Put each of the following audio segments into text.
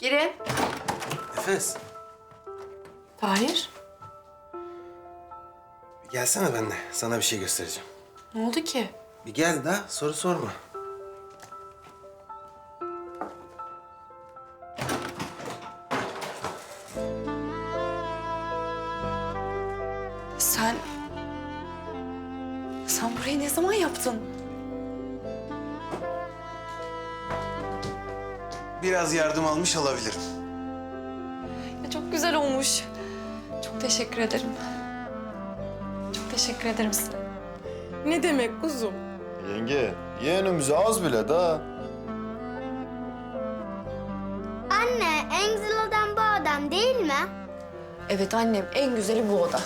Girin. Nefes. Tahir, gelsene benimle. Sana bir şey göstereceğim. ne oldu ki? Bir gel de soru sorma. Biraz yardım almış olabilirim. Ya çok güzel olmuş. Çok teşekkür ederim. Çok teşekkür ederim size. Ne demek kuzum? Yenge, yeğenimize az bile da. Anne, en güzel adam bu adam değil mi? Evet annem, en güzeli bu oda.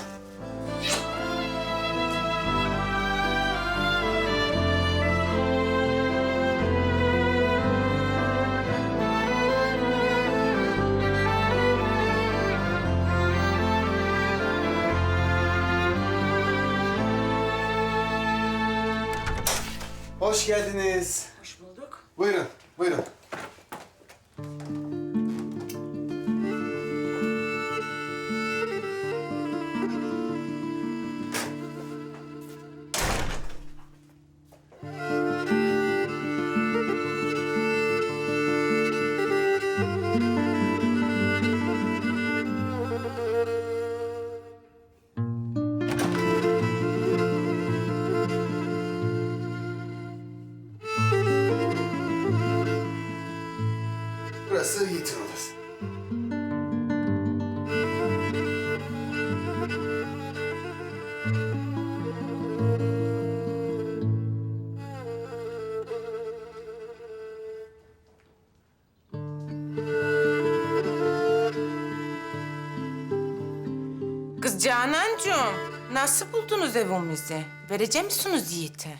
Hoş geldiniz. Hoş bulduk. Buyurun. Burası odası. Kız Canancığım, nasıl buldunuz evimizi? Verecek misiniz Yiğit'e?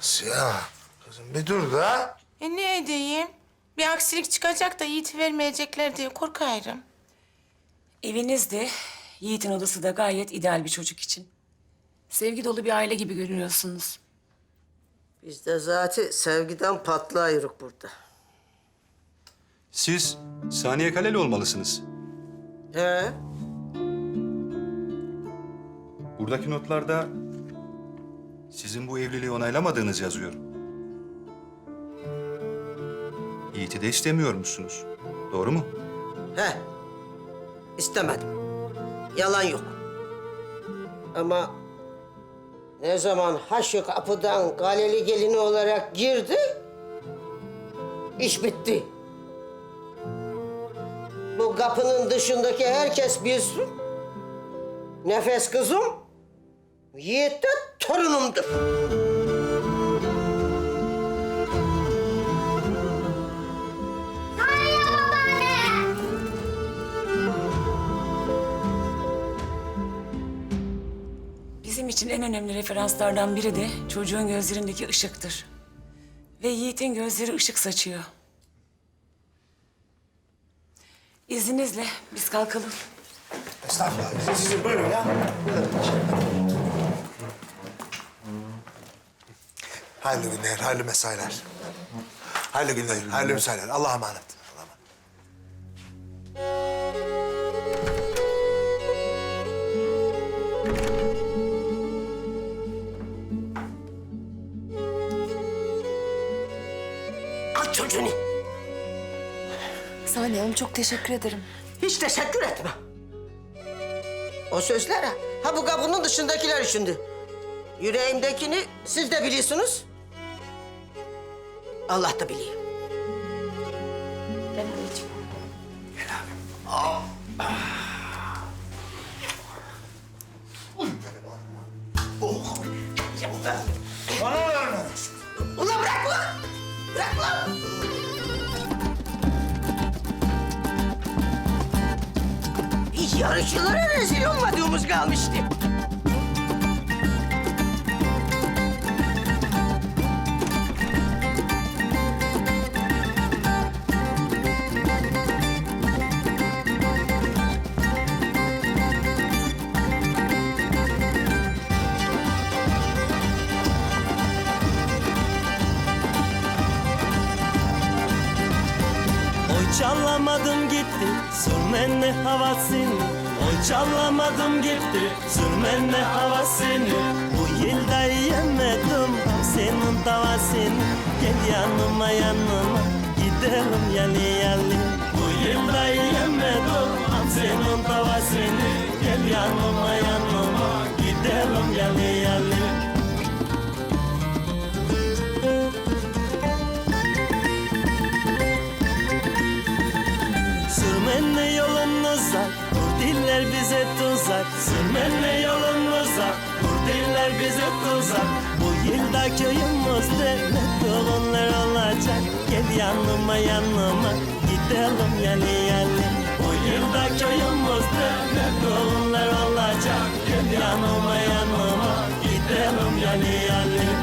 Siyah. Kızım bir dur da. E ne edeyim? Bir aksilik çıkacak da Yiğit'i vermeyecekler diye korkarım. Evinizde, Yiğit'in odası da gayet ideal bir çocuk için. Sevgi dolu bir aile gibi görünüyorsunuz. Biz de zaten sevgiden patlayırız burada. Siz Saniye Kaleli olmalısınız. He? Buradaki notlarda sizin bu evliliği onaylamadığınız yazıyor. Yiğit'i de istemiyormuşsunuz. Doğru mu? He. İstemedim. Yalan yok. Ama ne zaman ha şu kapıdan galeli gelini olarak girdi, iş bitti. Bu kapının dışındaki herkes bilsin. Nefes kızım, Yiğit de torunumdur. İçin en önemli referanslardan biri de çocuğun gözlerindeki ışıktır. Ve Yiğit'in gözleri ışık saçıyor. İzninizle biz kalkalım. Estağfurullah. Siz, siz buyurun ya. Buyurun. Hayırlı günler, hayırlı mesailer. Hayırlı günler, hayırlı mesailer. Allah'a emanet. Al çocuğunu. Saniye Hanım çok teşekkür ederim. Hiç teşekkür etme. O sözler ha, ha bu kapının dışındakiler içindi. Yüreğimdekini siz de biliyorsunuz. Allah da biliyor. Aşçılara rezil olmadığımız kalmıştı. Çalamadım gitti Sürmenli havasını o çallamadım gitti sürmenle havasını? Bu yılda yemedim senin tavasını Gel yanıma yanıma gidelim yali yali. Bu yılda yemedim senin tavasını Gel yanıma yanıma gidelim yali bize tuzak Sürmenle yolunuza Kurdiller bize tuzak. Bu yılda köyümüzde ne torunlar olacak. Gel yanıma yanıma. Gidelim yali yali Bu yılda köyümüzde ne torunlar olacak. Gel yanıma yanıma. Gidelim yali yali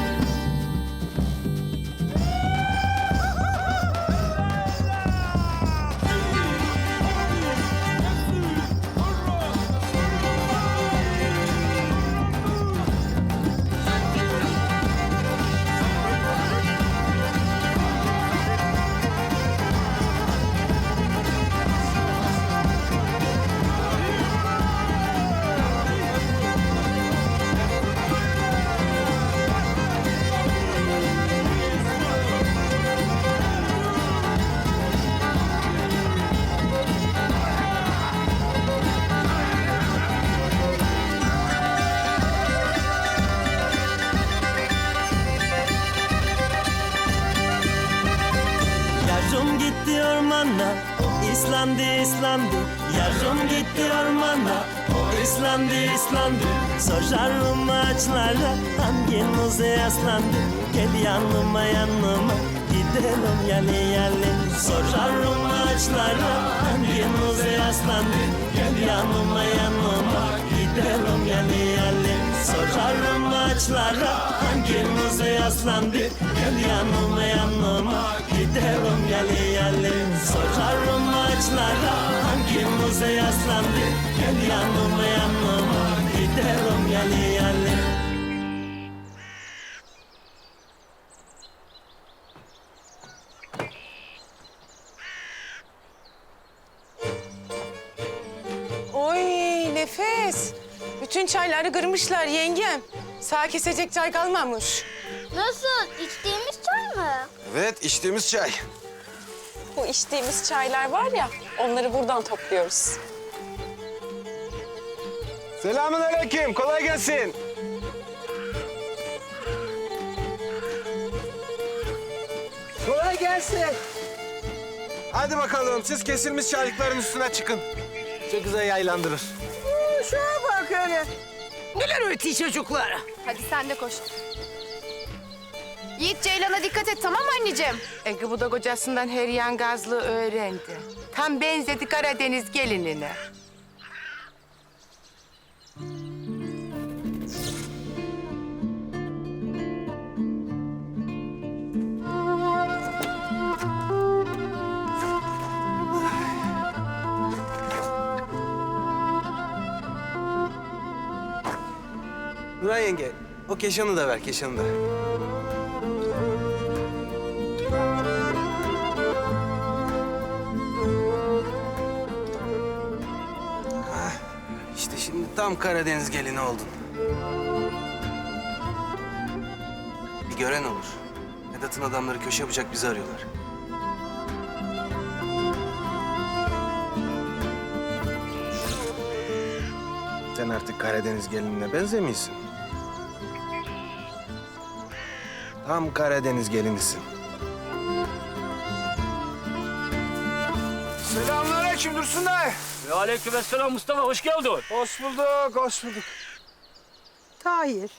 gitti ormana, o İslandı İslandı. Yarım gitti ormana, o İslandı İslandı. Sorarım ağaçlara, hanginize yaslandı? Gel yanıma yanıma, gidelim yali yali. Sorarım ağaçlara, hanginize yaslandı? Gel yanıma yanıma, gidelim yali yali. Sorarım ağaçlara, hanginize yaslandı? Gel yanıma yanıma, gidelim yali yali. Sorarım ağaçlara, hanginize yaslandı? Gel yanıma yanıma, gidelim yali yali. Oy nefes. Bütün çayları kırmışlar yengem. Sağ kesecek çay kalmamış. Nasıl? İçtiğimiz çay mı? Evet, içtiğimiz çay. Bu içtiğimiz çaylar var ya, onları buradan topluyoruz. Selamun aleyküm, kolay gelsin. Kolay gelsin. Hadi bakalım, siz kesilmiş çaylıkların üstüne çıkın. Çok güzel yaylandırır. Neler öğretiyor çocuklara? Hadi sen de koş. Yiğit Ceylan'a dikkat et tamam mı anneciğim? Ege bu da kocasından her yan gazlı öğrendi. Tam benzedi Karadeniz gelinine. Nuray yenge, o keşanı da ver, keşanı da. Tam Karadeniz gelini oldun. Bir gören olur. Vedat'ın adamları köşe yapacak bizi arıyorlar. Sen artık Karadeniz gelinine benzemiyorsun. Tam Karadeniz gelinisin. Selamünaleyküm Dursun Bey. Aleykümselam Mustafa, hoş geldin. Hoş bulduk, hoş bulduk. Tahir,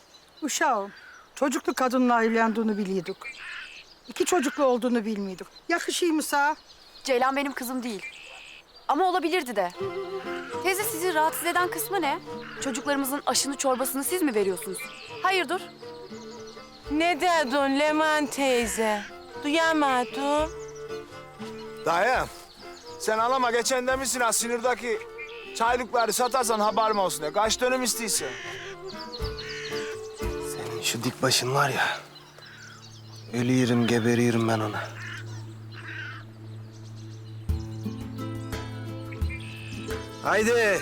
uşağım. Çocuklu kadınla evlendiğini biliyorduk. İki çocuklu olduğunu bilmiyorduk. Yakışıyor mu sağ? Ceylan benim kızım değil. Ama olabilirdi de. Teyze sizi rahatsız eden kısmı ne? Çocuklarımızın aşını çorbasını siz mi veriyorsunuz? Hayırdır? Ne dedin Leman teyze? Duyamadım. Dayım, sen alama geçen demişsin ha sinirdeki çaylıkları satarsan haberim olsun diye. Kaç dönüm istiyorsun? Senin şu dik başın var ya. Ölüyorum, geberiyorum ben ona. Haydi.